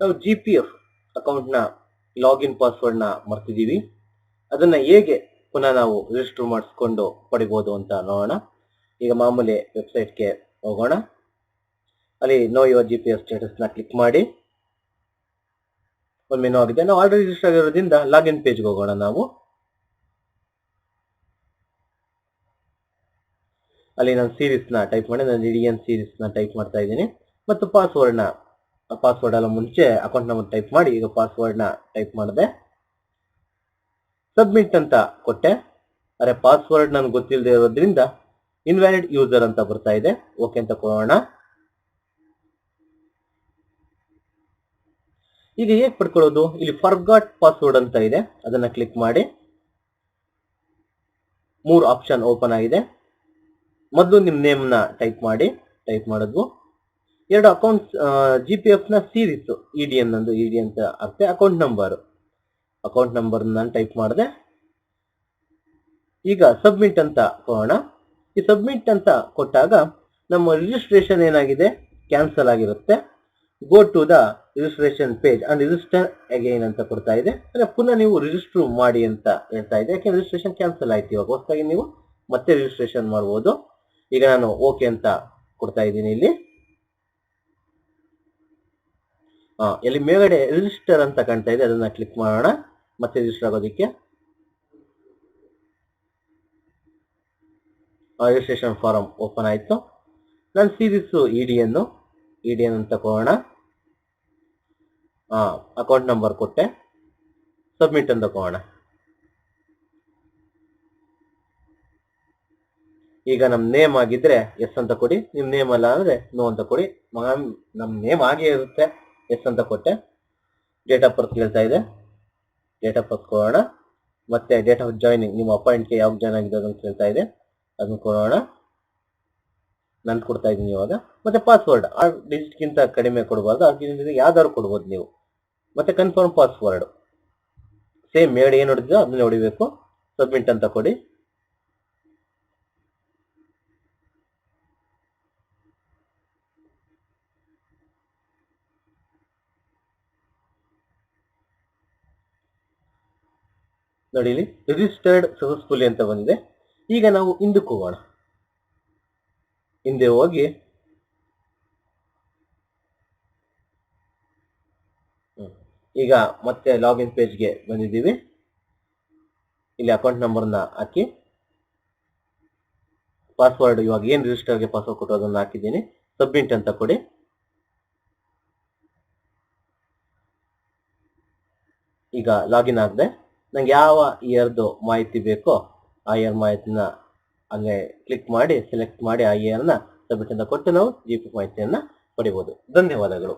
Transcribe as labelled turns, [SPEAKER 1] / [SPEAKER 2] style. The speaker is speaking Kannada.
[SPEAKER 1] ನಾವು ಜಿ ಪಿ ಎಫ್ ಅಕೌಂಟ್ನ ಲಾಗಿನ್ ಪಾಸ್ವರ್ಡ್ನ ಮರ್ತಿದ್ದೀವಿ. ಅದನ್ನ ಹೇಗೆ ಪುನಃ ನಾವು ರಿಜಿಸ್ಟರ್ ಮಾಡಿಸ್ಕೊಂಡು ಪಡಿಬೋದು ಅಂತ ನೋಡೋಣ. ಈಗ ಮಾಮೂಲಿ ವೆಬ್ಸೈಟ್ಗೆ ಹೋಗೋಣ. ಅಲ್ಲಿ know your G P F ಸ್ಟೇಟಸ್ನ ಕ್ಲಿಕ್ ಮಾಡಿ. ಒಂದು ಮೆನು ಆಗಿದೆ. ನಾವು ಆಲ್ರೆಡಿ ರಿಜಿಸ್ಟರ್ ಆಗಿರೋದ್ರಿಂದ ಲಾಗಿನ್ ಪೇಜ್ಗೆ ಹೋಗೋಣ ನಾವು. ಅಲ್ಲಿ ನಾನು ಸೀರೀಸ್ನ ಟೈಪ್ ಮಾಡಿ, ನಾನು ಇಡಿಯನ್ ಸೀರೀಸ್ನ ಟೈಪ್ ಮಾಡ್ತಾ ಇದ್ದೀನಿ. ಮತ್ತು ಪಾಸ್ವರ್ಡ್ನ ಪಾಸ್ವರ್ಡ್ ಎಲ್ಲ ಮುಂಚೆ ಅಕೌಂಟ್ ನಂಬರ್ ಟೈಪ್ ಮಾಡಿ ಈಗ ಪಾಸ್ವರ್ಡ್ನ ಟೈಪ್ ಮಾಡಿದೆ. ಸಬ್ಮಿಟ್ ಅಂತ ಕೊಟ್ಟೆ. ಅರೆ ಪಾಸ್ವರ್ಡ್ ನನಗೆ ಗೊತ್ತಿಲ್ಲದೆ ಇರೋದ್ರಿಂದ ಇನ್ವ್ಯಾಲಿಡ್ ಯೂಸರ್ ಅಂತ ಬರ್ತಾ ಇದೆ. ಓಕೆ ಅಂತ ಕೊಡೋಣ. ಈಗ ಹೇಗೆ ಪಡ್ಕೊಳ್ಳೋದು? ಇಲ್ಲಿ ಫರ್ಗಾಟ್ ಪಾಸ್ವರ್ಡ್ ಅಂತ ಇದೆ. ಅದನ್ನ ಕ್ಲಿಕ್ ಮಾಡಿ. ಮೂರು ಆಪ್ಷನ್ ಓಪನ್ ಆಗಿದೆ. ಮೊದಲು ನಿಮ್ಮ ನೇಮ್ನ ಟೈಪ್ ಮಾಡಿ. ಟೈಪ್ ಮಾಡಿದ್ವು ಎರಡು ಅಕೌಂಟ್ ಜಿ ಪಿ ಎಫ್ನ ಸೀರೀಸ್ ಇ ಡಿ ಎನ್ ನಂದು ಇ ಡಿ ಅಂತ ಅರ್ಥ ಅಕೌಂಟ್ ನಂಬರ್ ಅಕೌಂಟ್ ನಂಬರ್ ನಾನು ಟೈಪ್ ಮಾಡಿದೆ. ಈಗ ಸಬ್ಮಿಟ್ ಅಂತ ಕೊಡೋಣ. ಈ ಸಬ್ಮಿಟ್ ಅಂತ ಕೊಟ್ಟಾಗ ನಮ್ಮ ರಿಜಿಸ್ಟ್ರೇಷನ್ ಏನಾಗಿದೆ? ಕ್ಯಾನ್ಸಲ್ ಆಗಿರುತ್ತೆ. Go to the registration page and register again ಅಂತ ಕೊಡ್ತಾ ಇದೆ. ಅಂದ್ರೆ ಪುನಃ ನೀವು ರಿಜಿಸ್ಟರ್ ಮಾಡಿ ಅಂತ ಹೇಳ್ತಾ ಇದೆ. ಯಾಕೆ ರಿಜಿಸ್ಟ್ರೇಷನ್ ಕ್ಯಾನ್ಸಲ್ ಆಯ್ತು ಇವಾಗ? ಹೊಸದಾಗಿ ನೀವು ಮತ್ತೆ ರಿಜಿಸ್ಟ್ರೇಷನ್ ಮಾಡ್ಬೋದು. ಈಗ ನಾನು ಓಕೆ ಅಂತ ಕೊಡ್ತಾ ಇದ್ದೀನಿ ಇಲ್ಲಿ. ಇಲ್ಲಿ ಮೇಲ್ಗಡೆ ರಿಜಿಸ್ಟರ್ ಅಂತ ಕಾಣ್ತಾ ಇದೆ, ಅದನ್ನ ಕ್ಲಿಕ್ ಮಾಡೋಣ. ಮತ್ತೆ ರಿಜಿಸ್ಟರ್ ಆಗೋದಕ್ಕೆ. ರಿಜಿಸ್ಟ್ರೇಷನ್ ಫಾರಂ ಓಪನ್ ಆಯಿತು. ನಾನು series E D N E D N ಅಂತ ಕೊಡೋಣ ಹಾ ಅಕೌಂಟ್ ನಂಬರ್ ಕೊಟ್ಟೆ. ಸಬ್ಮಿಟ್ ಅಂತ ತಗೋಣ. ಈಗ ನಮ್ಮ ನೇಮ್ ಆಗಿದ್ರೆ ಎಸ್ ಅಂತ ಕೊಡಿ. ನಿಮ್ಮ ನೇಮ್ ಅಲ್ಲ ಅಂದ್ರೆ ನೋ ಅಂತ ಕೊಡಿ. ನಮ್ಮ ನಮ್ ನೇಮ್ ಆಗೇ ಇರುತ್ತೆ. ಎಸ್ ಅಂತ ಕೊಟ್ಟೆ. ಡೇಟ್ ಆಫ್ ಬರ್ತ್ ಕೇಳ್ತಾ ಇದೆ. ಡೇಟ್ ಆಫ್ ಬರ್ತ್ ಕೊಡೋಣ. ಮತ್ತೆ ಡೇಟ್ ಆಫ್ ಜಾಯ್ನಿಂಗ್ ನಿಮ್ಮ ಅಪಾಯಿಂಟ್ಗೆ ಯಾವಾಗ ಜಾಯ್ನ್ ಆಗಿದೆ ಅದನ್ನು ಕೇಳ್ತಾ ಇದೆ. ಅದನ್ನು ಕೊಡೋಣ. ನಾನು ಕೊಡ್ತಾ ಇದ್ದೀನಿ ಇವಾಗ. ಮತ್ತೆ ಪಾಸ್ವರ್ಡ್ ಆ ಡಿಜಿಟ್ಗಿಂತ ಕಡಿಮೆ ಕೊಡಬಾರ್ದು. ಅದಕ್ಕೆ ಯಾವ್ದಾದ್ರು ಕೊಡ್ಬೋದು ನೀವು. ಮತ್ತೆ ಕನ್ಫರ್ಮ್ ಪಾಸ್ವರ್ಡ್ ಸೇಮ್ ಮೇಡ್ ಏನು ಹೊಡೆದಿದ್ದೋ ಅದನ್ನ ಹೊಡಿಬೇಕು. ಸಬ್ಮಿಟ್ ಅಂತ ಕೊಡಿ. ನೋಡಿ ರಿಜಿಸ್ಟರ್ಡ್ ಸಕ್ಸಸ್ಫುಲಿ ಅಂತ ಬಂದಿದೆ. ಈಗ ನಾವು ಹಿಂದಕ್ಕೆ ಹೋಗೋಣ. ಹಿಂದೆ ಹೋಗಿ. ಈಗ ಮತ್ತೆ ಲಾಗಿನ್ ಪೇಜ್ಗೆ ಬಂದಿದ್ದೀವಿ. ಇಲ್ಲಿ ಅಕೌಂಟ್ ನಂಬರ್ನ ಹಾಕಿ. ಪಾಸ್ವರ್ಡ್ ಇವಾಗ ಏನು ರಿಜಿಸ್ಟರ್ಗೆ ಪಾಸ್ವರ್ಡ್ ಕೊಟ್ಟು ಅದನ್ನು ಹಾಕಿದ್ದೀನಿ. ಸಬ್ಮಿಟ್ ಅಂತ ಕೊಡಿ. ಈಗ ಲಾಗಿನ್ ಆಗಿದೆ. ನಂಗೆ ಯಾವ ಇಯರ್ದು ಮಾಹಿತಿ ಬೇಕೋ ಆ ಇಯರ್ ಮಾಹಿತಿನ ಹಂಗೆ ಕ್ಲಿಕ್ ಮಾಡಿ ಸೆಲೆಕ್ಟ್ ಮಾಡಿ ಆ ಇಯರ್ನ ಸಬ್ಮಿಟ್ ಅಂತ ಕೊಟ್ಟು ನಾವು ಜಿ ಪಿ ಮಾಹಿತಿಯನ್ನು ಪಡಿಬೋದು. ಧನ್ಯವಾದಗಳು.